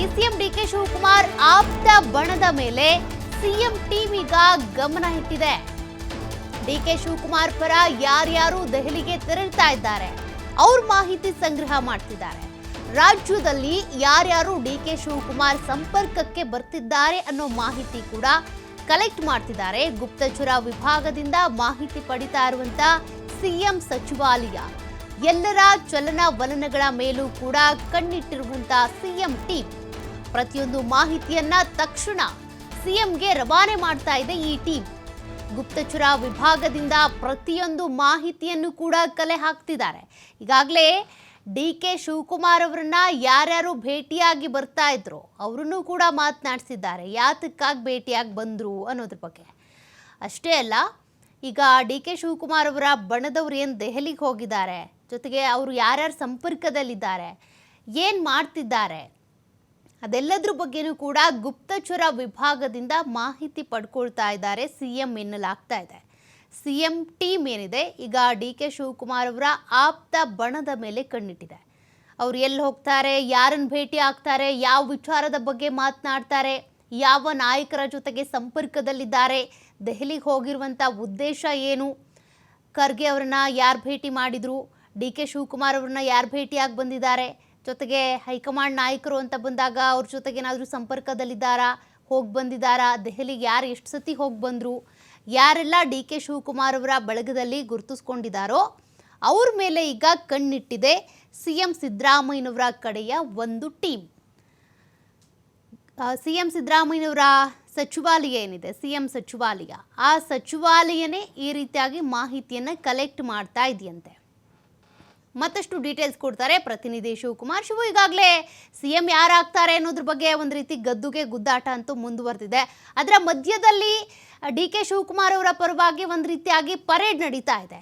DCM DK Shivakumar ಆಪ್ತ ಬಣದ ಮೇಲೆ ಸಿಎಂ ಟೀಮ್ ಈಗ ಗಮನ ಇಟ್ಟಿದೆ. ಡಿಕೆ ಶಿವಕುಮಾರ್ ಪರ ಯಾರ್ಯಾರು ದೆಹಲಿಗೆ ತೆರಳ್ತಾ ಇದ್ದಾರೆ, ಅವ್ರ ಮಾಹಿತಿ ಸಂಗ್ರಹ ಮಾಡ್ತಿದ್ದಾರೆ. ರಾಜ್ಯದಲ್ಲಿ ಯಾರ್ಯಾರು ಡಿಕೆ ಶಿವಕುಮಾರ್ ಸಂಪರ್ಕಕ್ಕೆ ಬರ್ತಿದ್ದಾರೆ ಅನ್ನೋ ಮಾಹಿತಿ ಕೂಡ ಕಲೆಕ್ಟ್ ಮಾಡ್ತಿದ್ದಾರೆ. ಗುಪ್ತಚರ ವಿಭಾಗದಿಂದ ಮಾಹಿತಿ ಪಡಿತಾ ಇರುವಂತ ಸಿಎಂ ಸಚಿವಾಲಯ, ಎಲ್ಲರ ಚಲನವಲನಗಳ ಮೇಲೂ ಕೂಡ ಕಣ್ಣಿಟ್ಟಿರುವಂತ ಸಿಎಂ ಟೀಮ್ ಪ್ರತಿಯೊಂದು ಮಾಹಿತಿಯನ್ನ ತಕ್ಷಣ ಸಿಎಂಗೆ ರವಾನೆ ಮಾಡ್ತಾ ಇದೆ ಈ ಟೀಮ್. ಗುಪ್ತಚರ ವಿಭಾಗದಿಂದ ಪ್ರತಿಯೊಂದು ಮಾಹಿತಿಯನ್ನು ಕೂಡ ಕಲೆ ಹಾಕ್ತಿದ್ದಾರೆ. ಈಗಾಗಲೇ ಡಿ ಕೆ ಶಿವಕುಮಾರ್ ಅವರನ್ನ ಯಾರ್ಯಾರು ಭೇಟಿಯಾಗಿ ಬರ್ತಾ ಇದ್ರು, ಅವರನ್ನು ಕೂಡ ಮಾತನಾಡಿಸಿದ್ದಾರೆ. ಯಾತಕ್ಕಾಗಿ ಭೇಟಿಯಾಗಿ ಬಂದ್ರು ಅನ್ನೋದ್ರ ಬಗ್ಗೆ. ಅಷ್ಟೇ ಅಲ್ಲ, ಈಗ ಡಿ ಕೆ ಶಿವಕುಮಾರ್ ಅವರ ಬಣದವ್ರು ಏನು ದೆಹಲಿಗೆ ಹೋಗಿದ್ದಾರೆ, ಜೊತೆಗೆ ಅವರು ಯಾರ್ಯಾರ ಸಂಪರ್ಕದಲ್ಲಿದ್ದಾರೆ, ಏನು ಮಾಡ್ತಿದ್ದಾರೆ ಅದೆಲ್ಲದ್ರ ಬಗ್ಗೆನೂ ಕೂಡ ಗುಪ್ತಚರ ವಿಭಾಗದಿಂದ ಮಾಹಿತಿ ಪಡ್ಕೊಳ್ತಾ ಇದ್ದಾರೆ. ಸಿ ಎಂ ಎನ್ನಲಾಗ್ತಾ ಇದೆ. ಸಿ ಎಂ ಟೀಮ್ ಏನಿದೆ, ಈಗ ಡಿ ಕೆ ಶಿವಕುಮಾರ್ ಅವರ ಆಪ್ತ ಬಣದ ಮೇಲೆ ಕಣ್ಣಿಟ್ಟಿದೆ. ಅವ್ರು ಎಲ್ಲಿ ಹೋಗ್ತಾರೆ, ಯಾರನ್ನು ಭೇಟಿ ಆಗ್ತಾರೆ, ಯಾವ ವಿಚಾರದ ಬಗ್ಗೆ ಮಾತನಾಡ್ತಾರೆ, ಯಾವ ನಾಯಕರ ಜೊತೆಗೆ ಸಂಪರ್ಕದಲ್ಲಿದ್ದಾರೆ, ದೆಹಲಿಗೆ ಹೋಗಿರುವಂಥ ಉದ್ದೇಶ ಏನು, ಖರ್ಗೆ ಅವ್ರನ್ನ ಯಾರು ಭೇಟಿ ಮಾಡಿದರು, ಡಿ ಕೆ ಶಿವಕುಮಾರ್ ಅವ್ರನ್ನ ಯಾರು ಭೇಟಿಯಾಗಿ ಬಂದಿದ್ದಾರೆ ಜೊತೆಗೆ ಹೈಕಮಾಂಡ್ ನಾಯಕರು ಅಂತ ಬಂದಾಗ ಅವ್ರ ಜೊತೆಗೆ ಏನಾದರೂ ಸಂಪರ್ಕದಲ್ಲಿದ್ದಾರಾ? ಹೋಗಿ ಬಂದಿದ್ದಾರಾ? ದೆಹಲಿಗೆ ಯಾರು ಎಷ್ಟು ಸತಿ ಹೋಗಿ ಬಂದರು? ಯಾರೆಲ್ಲ ಡಿ ಕೆ ಶಿವಕುಮಾರ್ ಅವರ ಬಳಗದಲ್ಲಿ ಗುರುತಿಸ್ಕೊಂಡಿದ್ದಾರೋ, ಅವ್ರ ಮೇಲೆ ಈಗ ಕಣ್ಣಿಟ್ಟಿದೆ ಸಿ ಎಂ ಸಿದ್ದರಾಮಯ್ಯನವರ ಕಡೆಯ ಒಂದು ಟೀಮ್. ಸಿ ಎಂ ಸಿದ್ದರಾಮಯ್ಯನವರ ಸಚಿವಾಲಯ ಏನಿದೆ? ಸಿ ಎಂ ಸಚಿವಾಲಯ. ಆ ಸಚಿವಾಲಯನೇ ಈ ರೀತಿಯಾಗಿ ಮಾಹಿತಿಯನ್ನು ಕಲೆಕ್ಟ್ ಮಾಡ್ತಾ ಇದೆಯಂತೆ. ಮತ್ತಷ್ಟು ಡೀಟೇಲ್ಸ್ ಕೊಡ್ತಾರೆ ಪ್ರತಿನಿಧಿ ಶಿವಕುಮಾರ್. ಶಿವು, ಈಗಾಗಲೇ ಸಿ ಎಂ ಯಾರಾಗ್ತಾರೆ ಅನ್ನೋದ್ರ ಬಗ್ಗೆ ಒಂದು ರೀತಿ ಗದ್ದುಗೆ ಗುದ್ದಾಟ ಅಂತೂ ಮುಂದುವರೆದಿದೆ. ಅದರ ಮಧ್ಯದಲ್ಲಿ ಡಿ ಕೆ ಶಿವಕುಮಾರ್ ಅವರ ಪರವಾಗಿ ಒಂದು ರೀತಿಯಾಗಿ ಪರೇಡ್ ನಡೀತಾ ಇದೆ.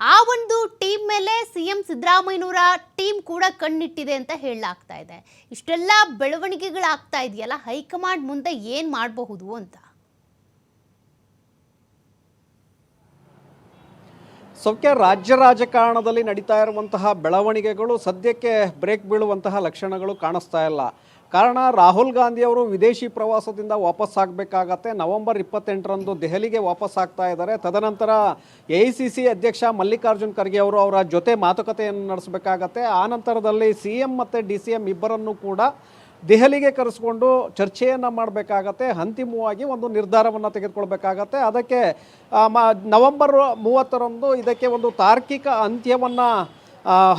ಆ ಒಂದು ಟೀಮ್ ಮೇಲೆ ಸಿ ಎಂ ಸಿದ್ದರಾಮಯ್ಯನವರ ಟೀಮ್ ಕೂಡ ಕಣ್ಣಿಟ್ಟಿದೆ ಅಂತ ಹೇಳಲಾಗ್ತಾ ಇದೆ. ಇಷ್ಟೆಲ್ಲ ಬೆಳವಣಿಗೆಗಳಾಗ್ತಾ ಇದೆಯಲ್ಲ, ಹೈಕಮಾಂಡ್ ಮುಂದೆ ಏನು ಮಾಡಬಹುದು ಅಂತ? ಸೌಖ್ಯ ರಾಜ್ಯ ರಾಜಕಾರಣದಲ್ಲಿ ನಡೀತಾ ಇರುವಂತಹ ಬೆಳವಣಿಗೆಗಳು ಸದ್ಯಕ್ಕೆ ಬ್ರೇಕ್ ಬೀಳುವಂತಹ ಲಕ್ಷಣಗಳು ಕಾಣಿಸ್ತಾ ಇಲ್ಲ. ಕಾರಣ ರಾಹುಲ್ ಗಾಂಧಿ ಅವರು ವಿದೇಶಿ ಪ್ರವಾಸದಿಂದ ವಾಪಸ್ ಆಗಬೇಕಾಗತ್ತೆ. ನವೆಂಬರ್ ಇಪ್ಪತ್ತೆಂಟರಂದು ದೆಹಲಿಗೆ ವಾಪಸ್ ಆಗ್ತಾ ಇದ್ದಾರೆ. ತದನಂತರ ಎ ಸಿ ಸಿ ಅಧ್ಯಕ್ಷ ಮಲ್ಲಿಕಾರ್ಜುನ್ ಖರ್ಗೆ ಅವರು ಅವರ ಜೊತೆ ಮಾತುಕತೆಯನ್ನು ನಡೆಸಬೇಕಾಗತ್ತೆ. ಆ ನಂತರದಲ್ಲಿ ಸಿ ಎಂ ಮತ್ತು ಡಿ ಸಿ ಎಂ ಇಬ್ಬರನ್ನು ಕೂಡ ದೆಹಲಿಗೆ ಕರೆಸ್ಕೊಂಡು ಚರ್ಚೆಯನ್ನು ಮಾಡಬೇಕಾಗತ್ತೆ, ಅಂತಿಮವಾಗಿ ಒಂದು ನಿರ್ಧಾರವನ್ನು ತೆಗೆದುಕೊಳ್ಬೇಕಾಗತ್ತೆ. ಅದಕ್ಕೆ ಮ, ನವೆಂಬರ್ ಮೂವತ್ತರಂದು ಇದಕ್ಕೆ ಒಂದು ತಾರ್ಕಿಕ ಅಂತ್ಯವನ್ನು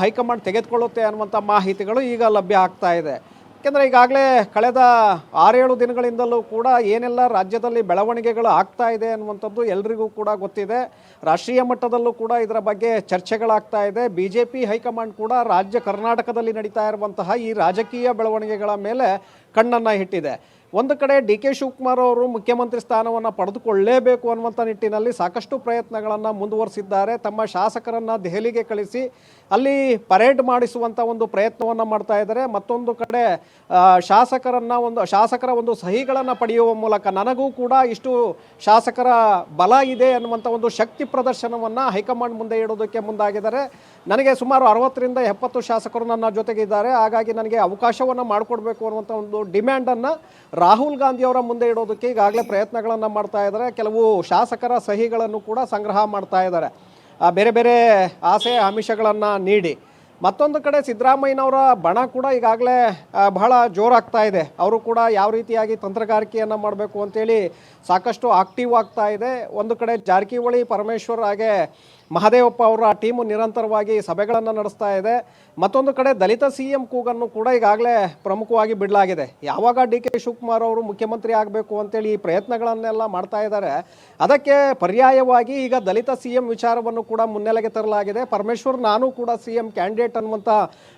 ಹೈಕಮಾಂಡ್ ತೆಗೆದುಕೊಳ್ಳುತ್ತೆ ಅನ್ನುವಂಥ ಮಾಹಿತಿಗಳು ಈಗ ಲಭ್ಯ ಆಗ್ತಾ ಇದೆ. ಯಾಕೆಂದರೆ ಈಗಾಗಲೇ ಕಳೆದ ಆರೇಳು ದಿನಗಳಿಂದಲೂ ಕೂಡ ಏನೆಲ್ಲ ರಾಜ್ಯದಲ್ಲಿ ಬೆಳವಣಿಗೆಗಳು ಆಗ್ತಾ ಇದೆ ಅನ್ನುವಂಥದ್ದು ಎಲ್ರಿಗೂ ಕೂಡ ಗೊತ್ತಿದೆ. ರಾಷ್ಟ್ರೀಯ ಮಟ್ಟದಲ್ಲೂ ಕೂಡ ಇದರ ಬಗ್ಗೆ ಚರ್ಚೆಗಳಾಗ್ತಾ ಇದೆ. ಬಿ ಜೆ ಪಿ ಹೈಕಮಾಂಡ್ ಕೂಡ ರಾಜ್ಯ ಕರ್ನಾಟಕದಲ್ಲಿ ನಡೀತಾ ಇರುವಂತಹ ಈ ರಾಜಕೀಯ ಬೆಳವಣಿಗೆಗಳ ಮೇಲೆ ಕಣ್ಣನ್ನು ಇಟ್ಟಿದೆ. ಒಂದು ಕಡೆ ಡಿ ಕೆ ಶಿವಕುಮಾರ್ ಅವರು ಮುಖ್ಯಮಂತ್ರಿ ಸ್ಥಾನವನ್ನು ಪಡೆದುಕೊಳ್ಳಲೇಬೇಕು ಅನ್ನುವಂಥ ನಿಟ್ಟಿನಲ್ಲಿ ಸಾಕಷ್ಟು ಪ್ರಯತ್ನಗಳನ್ನು ಮುಂದುವರಿಸಿದ್ದಾರೆ. ತಮ್ಮ ಶಾಸಕರನ್ನು ದೆಹಲಿಗೆ ಕಳಿಸಿ ಅಲ್ಲಿ ಪರೇಡ್ ಮಾಡಿಸುವಂಥ ಒಂದು ಪ್ರಯತ್ನವನ್ನು ಮಾಡ್ತಾ ಇದ್ದಾರೆ. ಮತ್ತೊಂದು ಕಡೆ ಶಾಸಕರನ್ನು ಒಂದು, ಶಾಸಕರ ಒಂದು ಸಹಿಗಳನ್ನು ಪಡೆಯುವ ಮೂಲಕ ನನಗೂ ಕೂಡ ಇಷ್ಟು ಶಾಸಕರ ಬಲ ಇದೆ ಅನ್ನುವಂಥ ಒಂದು ಶಕ್ತಿ ಪ್ರದರ್ಶನವನ್ನು ಹೈಕಮಾಂಡ್ ಮುಂದೆ ಇಡೋದಕ್ಕೆ ಮುಂದಾಗಿದ್ದಾರೆ. ನನಗೆ ಸುಮಾರು ಅರವತ್ತರಿಂದ ಎಪ್ಪತ್ತು ಶಾಸಕರು ನನ್ನ ಜೊತೆಗಿದ್ದಾರೆ. ಹಾಗಾಗಿ ನನಗೆ ಅವಕಾಶವನ್ನು ಮಾಡಿಕೊಡ್ಬೇಕು ಅನ್ನುವಂಥ ಒಂದು ಡಿಮ್ಯಾಂಡನ್ನು ರಾಹುಲ್ ಗಾಂಧಿ ಅವರ ಮುಂದೆ ಇಡೋದಕ್ಕೆ ಈಗಾಗಲೇ ಪ್ರಯತ್ನಗಳನ್ನು ಮಾಡ್ತಾ ಇದ್ದಾರೆ. ಕೆಲವು ಶಾಸಕರ ಸಹಿಗಳನ್ನು ಕೂಡ ಸಂಗ್ರಹ ಮಾಡ್ತಾ ಇದ್ದಾರೆ. ಬೇರೆ ಬೇರೆ ಆಸೆ ಆಮಿಷಗಳನ್ನು ನೀಡಿ. ಮತ್ತೊಂದು ಕಡೆ ಸಿದ್ದರಾಮಯ್ಯನವರ ಬಣ ಕೂಡ ಈಗಾಗಲೇ ಬಹಳ ಜೋರಾಗ್ತಾ ಇದೆ. ಅವರು ಕೂಡ ಯಾವ ರೀತಿಯಾಗಿ ತಂತ್ರಗಾರಿಕೆಯನ್ನು ಮಾಡಬೇಕು ಅಂತೇಳಿ ಸಾಕಷ್ಟು ಆಕ್ಟಿವ್ ಆಗ್ತಾ ಇದೆ. ಒಂದು ಕಡೆ ಜಾರಕಿಹೊಳಿ ಪರಮೇಶ್ವರ್ ಹಾಗೆ ಮಹದೇವಪ್ಪ ಅವರ ಟೀಮು ನಿರಂತರವಾಗಿ ಸಭೆಗಳನ್ನು ನಡೆಸ್ತಾ ಇದೆ. ಮತ್ತೊಂದು ಕಡೆ ದಲಿತ ಸಿ ಎಂ ಕೂಗನ್ನು ಕೂಡ ಈಗಾಗಲೇ ಪ್ರಮುಖವಾಗಿ ಬಿಡಲಾಗಿದೆ. ಯಾವಾಗ ಡಿ ಕೆ ಶಿವಕುಮಾರ್ ಅವರು ಮುಖ್ಯಮಂತ್ರಿ ಆಗಬೇಕು ಅಂತೇಳಿ ಈ ಪ್ರಯತ್ನಗಳನ್ನೆಲ್ಲ ಮಾಡ್ತಾ ಇದ್ದಾರೆ. ಅದಕ್ಕೆ ಪರ್ಯಾಯವಾಗಿ ಈಗ ದಲಿತ ಸಿ ಎಂ ವಿಚಾರವನ್ನು ಕೂಡ ಮುನ್ನೆಲೆಗೆ ತರಲಾಗಿದೆ. ಪರಮೇಶ್ವರ್, ನಾನು ಕೂಡ ಸಿ ಎಂ ಕ್ಯಾಂಡಿಡೇಟ್ ಅನ್ನುವಂಥ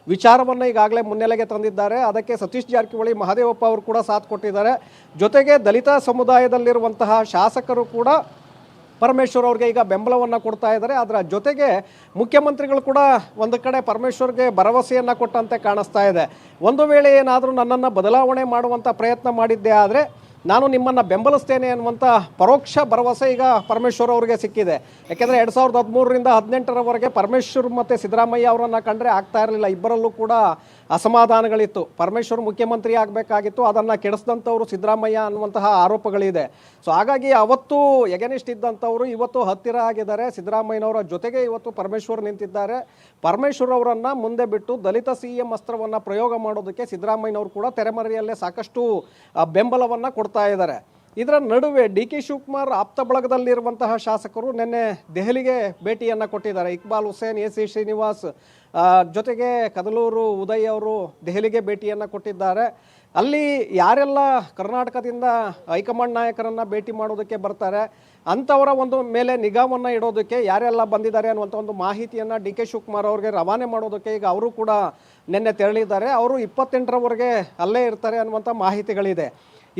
ವಿಚಾರವನ್ನು ಈಗಾಗಲೇ ಮುನ್ನೆಲೆಗೆ ತಂದಿದ್ದಾರೆ. ಅದಕ್ಕೆ ಸತೀಶ್ ಜಾರಕಿಹೊಳಿ, ಮಹದೇವಪ್ಪ ಅವರು ಕೂಡ ಸಾಥ್ ಕೊಟ್ಟಿದ್ದಾರೆ. ಜೊತೆಗೆ ದಲಿತ ಸಮುದಾಯದಲ್ಲಿರುವಂತಹ ಶಾಸಕರು ಕೂಡ ಪರಮೇಶ್ವರ್ ಅವ್ರಿಗೆ ಈಗ ಬೆಂಬಲವನ್ನು ಕೊಡ್ತಾ ಇದ್ದಾರೆ. ಅದರ ಜೊತೆಗೆ ಮುಖ್ಯಮಂತ್ರಿಗಳು ಕೂಡ ಒಂದು ಕಡೆ ಪರಮೇಶ್ವರ್ಗೆ ಭರವಸೆಯನ್ನು ಕೊಟ್ಟಂತೆ ಕಾಣಿಸ್ತಾ ಇದೆ. ಒಂದು ವೇಳೆ ಏನಾದರೂ ನನ್ನನ್ನು ಬದಲಾವಣೆ ಮಾಡುವಂಥ ಪ್ರಯತ್ನ ಮಾಡಿದ್ದೆ ಆದರೆ ನಾನು ನಿಮ್ಮನ್ನು ಬೆಂಬಲಿಸ್ತೇನೆ ಅನ್ನುವಂಥ ಪರೋಕ್ಷ ಭರವಸೆ ಈಗ ಪರಮೇಶ್ವರ್ ಅವರಿಗೆ ಸಿಕ್ಕಿದೆ. ಯಾಕೆಂದರೆ ಎರಡು ಸಾವಿರದ ಹದಿಮೂರರಿಂದ ಹದಿನೆಂಟರವರೆಗೆ ಪರಮೇಶ್ವರ್ ಮತ್ತು ಸಿದ್ದರಾಮಯ್ಯ ಅವರನ್ನು ಕಂಡ್ರೆ ಆಗ್ತಾ ಇರಲಿಲ್ಲ. ಇಬ್ಬರಲ್ಲೂ ಕೂಡ ಅಸಮಾಧಾನಗಳಿತ್ತು. ಪರಮೇಶ್ವರ್ ಮುಖ್ಯಮಂತ್ರಿ ಆಗಬೇಕಾಗಿತ್ತು. ಅದನ್ನು ಕೆಡಿಸಿದಂಥವ್ರು ಸಿದ್ದರಾಮಯ್ಯ ಅನ್ನುವಂತಹ ಆರೋಪಗಳಿದೆ. ಸೊ ಹಾಗಾಗಿ ಅವತ್ತು ಎಗೆನಿಸ್ಟ್ ಇದ್ದಂಥವರು ಇವತ್ತು ಹತ್ತಿರ ಆಗಿದ್ದಾರೆ. ಸಿದ್ದರಾಮಯ್ಯನವರ ಜೊತೆಗೆ ಇವತ್ತು ಪರಮೇಶ್ವರ್ ನಿಂತಿದ್ದಾರೆ. ಪರಮೇಶ್ವರ್ ಅವರನ್ನು ಮುಂದೆ ಬಿಟ್ಟು ದಲಿತ ಸಿ ಎಂ ಅಸ್ತ್ರವನ್ನು ಪ್ರಯೋಗ ಮಾಡೋದಕ್ಕೆ ಸಿದ್ದರಾಮಯ್ಯನವರು ಕೂಡ ತೆರೆಮರೆಯಲ್ಲೇ ಸಾಕಷ್ಟು ಬೆಂಬಲವನ್ನು ಬೆಂಬಲವನ್ನು ಕೊಡ್ತಾ ಇದ್ದಾರೆ. ಇದರ ನಡುವೆ ಡಿ ಕೆ ಶಿವಕುಮಾರ್ ಆಪ್ತ ಬಳಗದಲ್ಲಿರುವಂತಹ ಶಾಸಕರು ನಿನ್ನೆ ದೆಹಲಿಗೆ ಭೇಟಿಯನ್ನು ಕೊಟ್ಟಿದ್ದಾರೆ. ಇಕ್ಬಾಲ್ ಹುಸೇನ್, ಎ ಸಿ ಶ್ರೀನಿವಾಸ್ ಜೊತೆಗೆ ಕದಲೂರು ಉದಯ್ ಅವರು ದೆಹಲಿಗೆ ಭೇಟಿಯನ್ನು ಕೊಟ್ಟಿದ್ದಾರೆ. ಅಲ್ಲಿ ಯಾರೆಲ್ಲ ಕರ್ನಾಟಕದಿಂದ ಹೈಕಮಾಂಡ್ ನಾಯಕರನ್ನು ಭೇಟಿ ಮಾಡೋದಕ್ಕೆ ಬರ್ತಾರೆ, ಅಂಥವರ ಒಂದು ಮೇಲೆ ನಿಗಾವನ್ನು ಇಡೋದಕ್ಕೆ ಯಾರೆಲ್ಲ ಬಂದಿದ್ದಾರೆ ಅನ್ನುವಂಥ ಒಂದು ಮಾಹಿತಿಯನ್ನು ಡಿ ಕೆ ಶಿವಕುಮಾರ್ ಅವ್ರಿಗೆ ರವಾನೆ ಮಾಡೋದಕ್ಕೆ ಈಗ ಅವರು ಕೂಡ ನಿನ್ನೆ ತೆರಳಿದ್ದಾರೆ. ಅವರು ಇಪ್ಪತ್ತೆಂಟರವರೆಗೆ ಅಲ್ಲೇ ಇರ್ತಾರೆ ಅನ್ನುವಂಥ ಮಾಹಿತಿಗಳಿದೆ.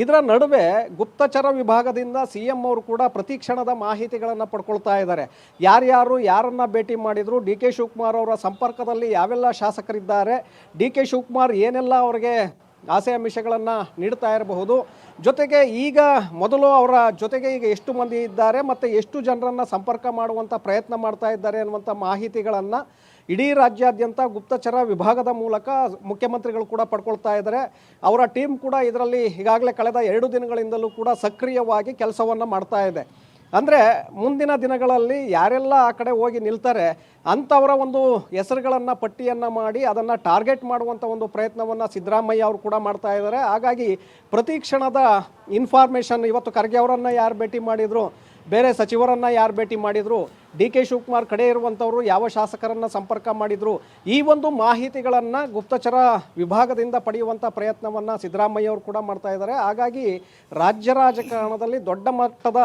ಇದರ ನಡುವೆ ಗುಪ್ತಚರ ವಿಭಾಗದಿಂದ ಸಿ ಎಂ ಅವರು ಕೂಡ ಪ್ರತಿ ಕ್ಷಣದ ಮಾಹಿತಿಗಳನ್ನು ಪಡ್ಕೊಳ್ತಾ ಇದ್ದಾರೆ. ಯಾರ್ಯಾರು ಯಾರನ್ನು ಭೇಟಿ ಮಾಡಿದರು, ಡಿ ಕೆ ಶಿವಕುಮಾರ್ ಅವರ ಸಂಪರ್ಕದಲ್ಲಿ ಯಾವೆಲ್ಲ ಶಾಸಕರಿದ್ದಾರೆ, ಡಿ ಕೆ ಶಿವಕುಮಾರ್ ಏನೆಲ್ಲ ಅವರಿಗೆ ಆಸೆ ಅಂಶಗಳನ್ನು ನೀಡ್ತಾ ಇರಬಹುದು. ಜೊತೆಗೆ ಈಗ ಮೊದಲು ಅವರ ಜೊತೆಗೆ ಈಗ ಎಷ್ಟು ಮಂದಿ ಇದ್ದಾರೆ ಮತ್ತು ಎಷ್ಟು ಜನರನ್ನು ಸಂಪರ್ಕ ಮಾಡುವಂಥ ಪ್ರಯತ್ನ ಮಾಡ್ತಾ ಇದ್ದಾರೆ ಅನ್ನುವಂಥ ಮಾಹಿತಿಗಳನ್ನು ಇಡೀ ರಾಜ್ಯಾದ್ಯಂತ ಗುಪ್ತಚರ ವಿಭಾಗದ ಮೂಲಕ ಮುಖ್ಯಮಂತ್ರಿಗಳು ಕೂಡ ಪಡ್ಕೊಳ್ತಾ ಇದ್ದಾರೆ. ಅವರ ಟೀಮ್ ಕೂಡ ಇದರಲ್ಲಿ ಈಗಾಗಲೇ ಕಳೆದ ಎರಡು ದಿನಗಳಿಂದಲೂ ಕೂಡ ಸಕ್ರಿಯವಾಗಿ ಕೆಲಸವನ್ನು ಮಾಡ್ತಾ ಇದೆ. ಅಂದರೆ ಮುಂದಿನ ದಿನಗಳಲ್ಲಿ ಯಾರೆಲ್ಲ ಆ ಕಡೆ ಹೋಗಿ ನಿಲ್ತಾರೆ, ಅಂಥವರ ಒಂದು ಹೆಸರುಗಳನ್ನು, ಪಟ್ಟಿಯನ್ನು ಮಾಡಿ ಅದನ್ನು ಟಾರ್ಗೆಟ್ ಮಾಡುವಂಥ ಒಂದು ಪ್ರಯತ್ನವನ್ನು ಸಿದ್ದರಾಮಯ್ಯ ಅವರು ಕೂಡ ಮಾಡ್ತಾ ಇದ್ದಾರೆ. ಹಾಗಾಗಿ ಪ್ರತಿ ಕ್ಷಣದ ಇನ್ಫಾರ್ಮೇಷನ್, ಇವತ್ತು ಖರ್ಗೆ ಅವರನ್ನು ಯಾರು ಭೇಟಿ ಮಾಡಿದರು ಬೇರೆ ಸಚಿವರನ್ನು ಯಾರು ಭೇಟಿ ಮಾಡಿದರು? ಡಿ ಕೆ ಶಿವಕುಮಾರ್ ಕಡೆ ಇರುವಂಥವರು ಯಾವ ಶಾಸಕರನ್ನು ಸಂಪರ್ಕ ಮಾಡಿದರು? ಈ ಒಂದು ಮಾಹಿತಿಗಳನ್ನು ಗುಪ್ತಚರ ವಿಭಾಗದಿಂದ ಪಡೆಯುವಂಥ ಪ್ರಯತ್ನವನ್ನು ಸಿದ್ದರಾಮಯ್ಯ ಅವರು ಕೂಡ ಮಾಡ್ತಾ ಇದ್ದಾರೆ. ಹಾಗಾಗಿ ರಾಜ್ಯ ರಾಜಕಾರಣದಲ್ಲಿ ದೊಡ್ಡ ಮಟ್ಟದ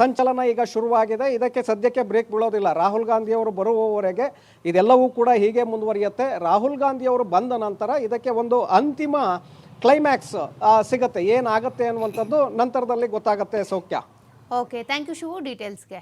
ಸಂಚಲನ ಈಗ ಶುರುವಾಗಿದೆ. ಇದಕ್ಕೆ ಸದ್ಯಕ್ಕೆ ಬ್ರೇಕ್ ಬೀಳೋದಿಲ್ಲ. ರಾಹುಲ್ ಗಾಂಧಿ ಅವರು ಬರುವವರೆಗೆ ಇದೆಲ್ಲವೂ ಕೂಡ ಹೀಗೆ ಮುಂದುವರಿಯುತ್ತೆ. ರಾಹುಲ್ ಗಾಂಧಿ ಅವರು ಬಂದ ನಂತರ ಇದಕ್ಕೆ ಒಂದು ಅಂತಿಮ ಕ್ಲೈಮ್ಯಾಕ್ಸ್ ಸಿಗುತ್ತೆ. ಏನಾಗುತ್ತೆ ಅನ್ನುವಂಥದ್ದು ನಂತರದಲ್ಲಿ ಗೊತ್ತಾಗುತ್ತೆ ಸೌಖ್ಯ. ओके थैंक यू शुभ डिटेल्स के